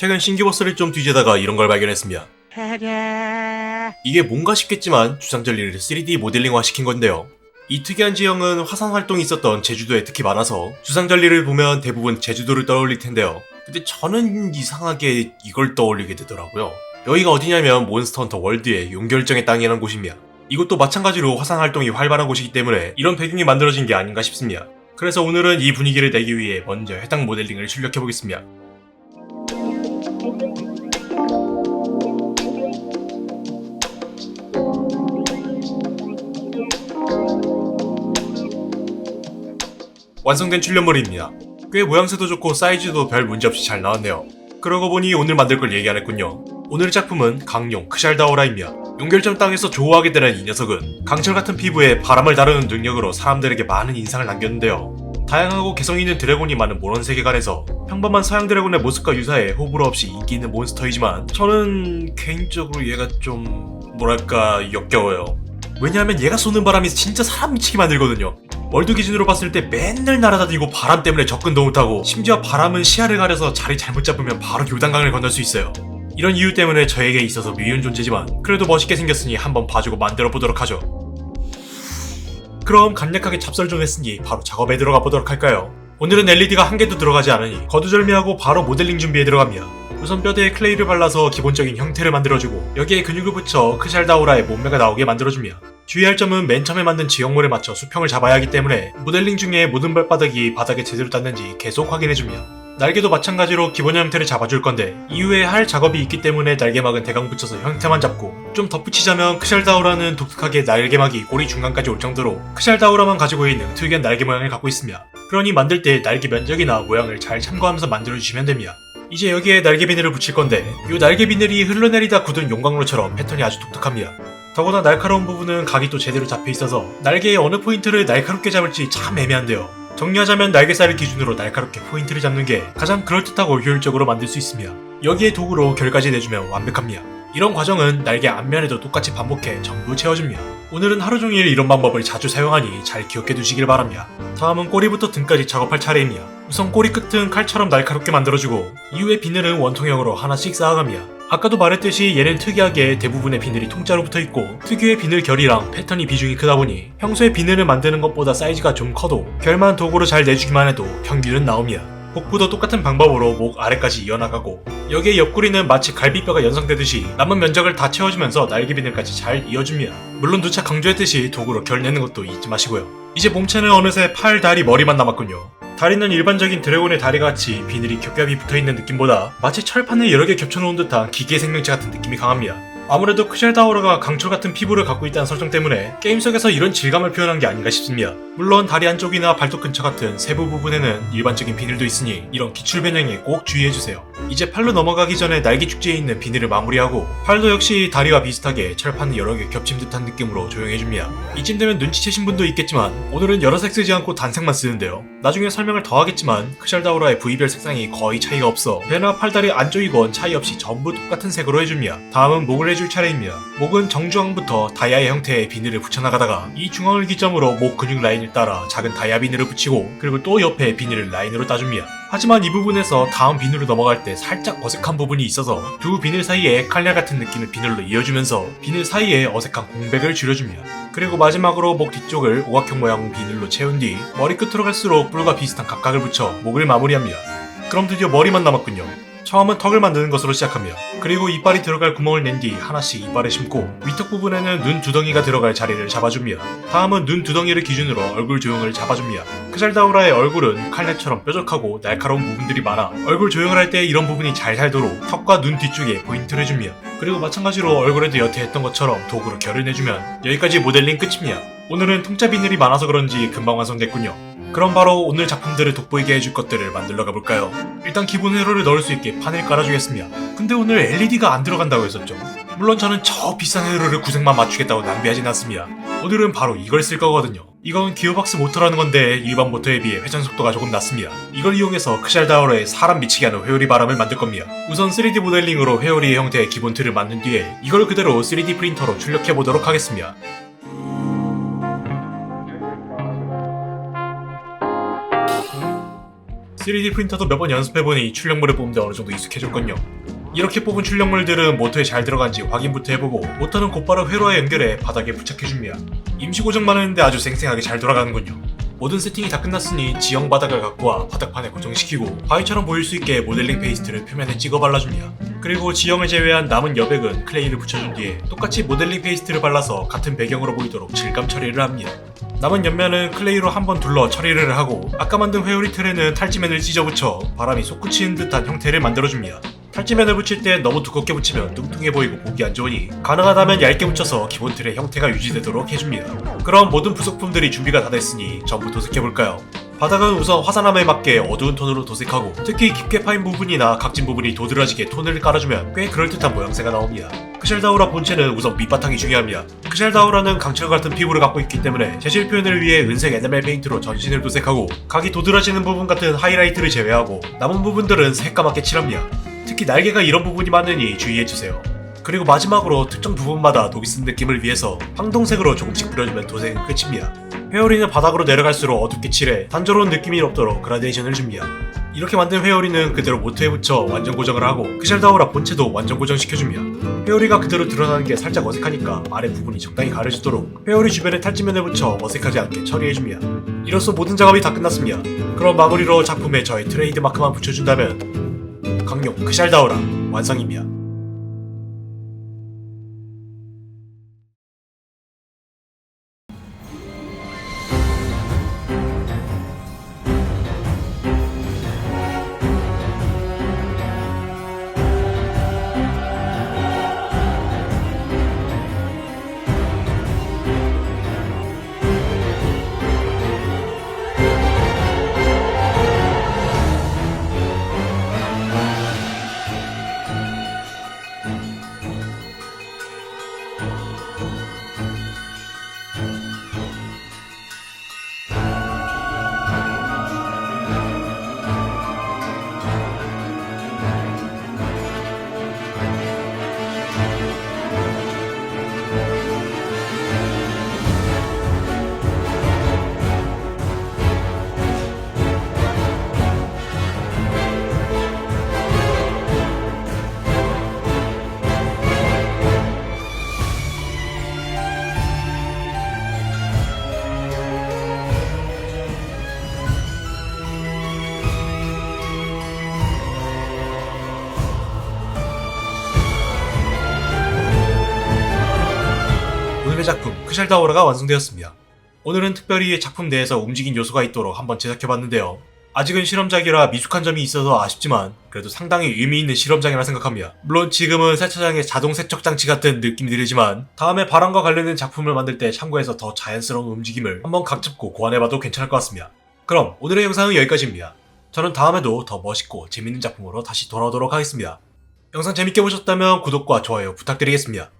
최근 신기버스를 좀 뒤지다가 이런 걸 발견했습니다. 이게 뭔가 싶겠지만 주상절리를 3D 모델링화 시킨 건데요. 이 특이한 지형은 화산 활동이 있었던 제주도에 특히 많아서 주상절리를 보면 대부분 제주도를 떠올릴 텐데요. 근데 저는 이상하게 이걸 떠올리게 되더라고요. 여기가 어디냐면 몬스터 헌터 월드의 용결정의 땅이라는 곳입니다. 이것도 마찬가지로 화산 활동이 활발한 곳이기 때문에 이런 배경이 만들어진 게 아닌가 싶습니다. 그래서 오늘은 이 분위기를 내기 위해 먼저 해당 모델링을 출력해 보겠습니다. 완성된 출력물입니다. 꽤 모양새도 좋고 사이즈도 별 문제없이 잘 나왔네요. 그러고 보니 오늘 만들 걸 얘기 안 했군요. 오늘의 작품은 강용 크샬다오라입니다. 용결점 땅에서 조우하게 되는 이 녀석은 강철 같은 피부에 바람을 다루는 능력으로 사람들에게 많은 인상을 남겼는데요. 다양하고 개성 있는 드래곤이 많은 모런 세계관에서 평범한 서양 드래곤의 모습과 유사해 호불호 없이 인기 있는 몬스터이지만 저는 개인적으로 얘가 좀 뭐랄까 역겨워요. 왜냐하면 얘가 쏘는 바람이 진짜 사람 미치게 만들거든요. 월드 기준으로 봤을 때 맨날 날아다니고 바람 때문에 접근도 못하고 심지어 바람은 시야를 가려서 자리 잘못 잡으면 바로 요단강을 건널 수 있어요. 이런 이유 때문에 저에게 있어서 미운 존재지만 그래도 멋있게 생겼으니 한번 봐주고 만들어 보도록 하죠. 그럼 간략하게 잡설 좀 했으니 바로 작업에 들어가 보도록 할까요? 오늘은 LED가 한 개도 들어가지 않으니 거두절미하고 바로 모델링 준비에 들어갑니다. 우선 뼈대에 클레이를 발라서 기본적인 형태를 만들어주고 여기에 근육을 붙여 크샬다우라의 몸매가 나오게 만들어줍니다. 주의할 점은 맨 처음에 만든 지형물에 맞춰 수평을 잡아야 하기 때문에 모델링 중에 모든 발바닥이 바닥에 제대로 닿는지 계속 확인해줍니다. 날개도 마찬가지로 기본 형태를 잡아줄 건데 이후에 할 작업이 있기 때문에 날개막은 대강 붙여서 형태만 잡고 좀 덧붙이자면 크샬다우라는 독특하게 날개막이 꼬리 중간까지 올 정도로 크샬다우라만 가지고 있는 특이한 날개 모양을 갖고 있습니다. 그러니 만들 때 날개 면적이나 모양을 잘 참고하면서 만들어주시면 됩니다. 이제 여기에 날개 비늘을 붙일 건데 이 날개 비늘이 흘러내리다 굳은 용광로처럼 패턴이 아주 독특합니다. 더구나 날카로운 부분은 각이 또 제대로 잡혀 있어서 날개의 어느 포인트를 날카롭게 잡을지 참 애매한데요. 정리하자면 날개살을 기준으로 날카롭게 포인트를 잡는 게 가장 그럴듯하고 효율적으로 만들 수 있습니다. 여기에 도구로 결까지 내주면 완벽합니다. 이런 과정은 날개 앞면에도 똑같이 반복해 전부 채워줍니다. 오늘은 하루 종일 이런 방법을 자주 사용하니 잘 기억해 두시길 바랍니다. 다음은 꼬리부터 등까지 작업할 차례입니다. 우선 꼬리 끝은 칼처럼 날카롭게 만들어주고 이후에 비늘은 원통형으로 하나씩 쌓아갑니다. 아까도 말했듯이 얘는 특이하게 대부분의 비늘이 통짜로 붙어있고 특유의 비늘 결이랑 패턴이 비중이 크다 보니 평소에 비늘을 만드는 것보다 사이즈가 좀 커도 결만 도구로 잘 내주기만 해도 평균은 나옵니다. 복부도 똑같은 방법으로 목 아래까지 이어나가고 여기에 옆구리는 마치 갈비뼈가 연상되듯이 남은 면적을 다 채워주면서 날개 비늘까지 잘 이어줍니다. 물론 누차 강조했듯이 도구로 결 내는 것도 잊지 마시고요. 이제 몸체는 어느새 팔, 다리, 머리만 남았군요. 다리는 일반적인 드래곤의 다리같이 비늘이 겹겹이 붙어있는 느낌보다 마치 철판을 여러 개 겹쳐놓은 듯한 기계 생명체 같은 느낌이 강합니다. 아무래도 크샬다우라가 강철 같은 피부를 갖고 있다는 설정 때문에 게임 속에서 이런 질감을 표현한 게 아닌가 싶습니다. 물론 다리 안쪽이나 발톱 근처 같은 세부 부분에는 일반적인 비늘도 있으니 이런 기출 변형에 꼭 주의해주세요. 이제 팔로 넘어가기 전에 날개 축지에 있는 비늘을 마무리하고 팔도 역시 다리와 비슷하게 철판을 여러 개 겹친 듯한 느낌으로 조용해줍니다. 이쯤 되면 눈치채신 분도 있겠지만 오늘은 여러 색 쓰지 않고 단색만 쓰는데요. 나중에 설명을 더 하겠지만 크샬다우라의 부위별 색상이 거의 차이가 없어 배나 팔다리 안쪽이건 차이 없이 전부 똑같은 색으로 해줍니다. 다음은 목을 해줄 차례입니다. 목은 정중앙부터 다이아의 형태의 비늘을 붙여나가다가 이 중앙을 기점으로 목 근육 라인을 따라 작은 다이아 비늘을 붙이고 그리고 또 옆에 비늘을 라인으로 따줍니다. 하지만 이 부분에서 다음 비늘로 넘어갈 때 살짝 어색한 부분이 있어서 두 비늘 사이에 칼날 같은 느낌의 비늘로 이어주면서 비늘 사이에 어색한 공백을 줄여줍니다. 그리고 마지막으로 목 뒤쪽을 오각형 모양 비늘로 채운 뒤 머리 끝으로 갈수록 뿔과 비슷한 각각을 붙여 목을 마무리합니다. 그럼 드디어 머리만 남았군요. 처음은 턱을 만드는 것으로 시작합니다. 그리고 이빨이 들어갈 구멍을 낸 뒤 하나씩 이빨에 심고 위턱 부분에는 눈 두덩이가 들어갈 자리를 잡아줍니다. 다음은 눈 두덩이를 기준으로 얼굴 조형을 잡아줍니다. 크샬다우라의 얼굴은 칼날처럼 뾰족하고 날카로운 부분들이 많아 얼굴 조형을 할 때 이런 부분이 잘 살도록 턱과 눈 뒤쪽에 포인트를 줍니다. 그리고 마찬가지로 얼굴에도 여태 했던 것처럼 도구로 결을 내주면 여기까지 모델링 끝입니다. 오늘은 통짜 비늘이 많아서 그런지 금방 완성됐군요. 그럼 바로 오늘 작품들을 돋보이게 해줄 것들을 만들러 가볼까요? 일단 기본 회로를 넣을 수 있게 판을 깔아주겠습니다. 근데 오늘 LED가 안 들어간다고 했었죠. 물론 저는 저 비싼 회로를 구색만 맞추겠다고 낭비하진 않습니다. 오늘은 바로 이걸 쓸 거거든요. 이건 기어박스 모터라는 건데 일반 모터에 비해 회전 속도가 조금 낮습니다. 이걸 이용해서 크샬다우러의 사람 미치게 하는 회오리 바람을 만들 겁니다. 우선 3D 모델링으로 회오리의 형태의 기본 틀을 만든 뒤에 이걸 그대로 3D 프린터로 출력해 보도록 하겠습니다. 3D 프린터도 몇 번 연습해보니 출력물을 뽑는데 어느 정도 익숙해졌건요. 이렇게 뽑은 출력물들은 모터에 잘 들어간지 확인부터 해보고 모터는 곧바로 회로와 연결해 바닥에 부착해줍니다. 임시 고정만 했는데 아주 쌩쌩하게 잘 돌아가는군요. 모든 세팅이 다 끝났으니 지형 바닥을 갖고 와 바닥판에 고정시키고 바위처럼 보일 수 있게 모델링 페이스트를 표면에 찍어 발라줍니다. 그리고 지형을 제외한 남은 여백은 클레이를 붙여준 뒤에 똑같이 모델링 페이스트를 발라서 같은 배경으로 보이도록 질감 처리를 합니다. 남은 옆면은 클레이로 한번 둘러 처리를 하고 아까 만든 회오리 틀에는 탈지면을 찢어붙여 바람이 솟구치는 듯한 형태를 만들어줍니다. 탈지면을 붙일 때 너무 두껍게 붙이면 뚱뚱해 보이고 보기 안 좋으니 가능하다면 얇게 붙여서 기본 틀의 형태가 유지되도록 해줍니다. 그럼 모든 부속품들이 준비가 다 됐으니 전부 도색해볼까요? 바닥은 우선 화산암에 맞게 어두운 톤으로 도색하고 특히 깊게 파인 부분이나 각진 부분이 도드라지게 톤을 깔아주면 꽤 그럴듯한 모양새가 나옵니다. 크샬다우라 본체는 우선 밑바탕이 중요합니다. 크샬다우라는 강철 같은 피부를 갖고 있기 때문에 재질 표현을 위해 은색 에나멜 페인트로 전신을 도색하고 각이 도드라지는 부분 같은 하이라이트를 제외하고 남은 부분들은 새까맣게 칠합니다. 특히 날개가 이런 부분이 많으니 주의해주세요. 그리고 마지막으로 특정 부분마다 독이 쓴 느낌을 위해서 황동색으로 조금씩 뿌려주면 도색은 끝입니다. 회오리는 바닥으로 내려갈수록 어둡게 칠해 단조로운 느낌이 없도록 그라데이션을 줍니다. 이렇게 만든 회오리는 그대로 모터에 붙여 완전 고정을 하고 크샬다우라 본체도 완전 고정시켜줍니다. 회오리가 그대로 드러나는 게 살짝 어색하니까 아래 부분이 적당히 가려지도록 회오리 주변에 탈지면을 붙여 어색하지 않게 처리해줍니다. 이로써 모든 작업이 다 끝났습니다. 그럼 마무리로 작품에 저의 트레이드 마크만 붙여준다면 강용 크샬다우라 완성입니다. 오늘의 작품 크샬다우라가 완성되었습니다. 오늘은 특별히 작품 내에서 움직인 요소가 있도록 한번 제작해봤는데요. 아직은 실험작이라 미숙한 점이 있어서 아쉽지만 그래도 상당히 의미 있는 실험작이라 생각합니다. 물론 지금은 세차장의 자동 세척 장치 같은 느낌이 들지만 다음에 바람과 관련된 작품을 만들 때 참고해서 더 자연스러운 움직임을 한번 각 잡고 고안해봐도 괜찮을 것 같습니다. 그럼 오늘의 영상은 여기까지입니다. 저는 다음에도 더 멋있고 재밌는 작품으로 다시 돌아오도록 하겠습니다. 영상 재밌게 보셨다면 구독과 좋아요 부탁드리겠습니다.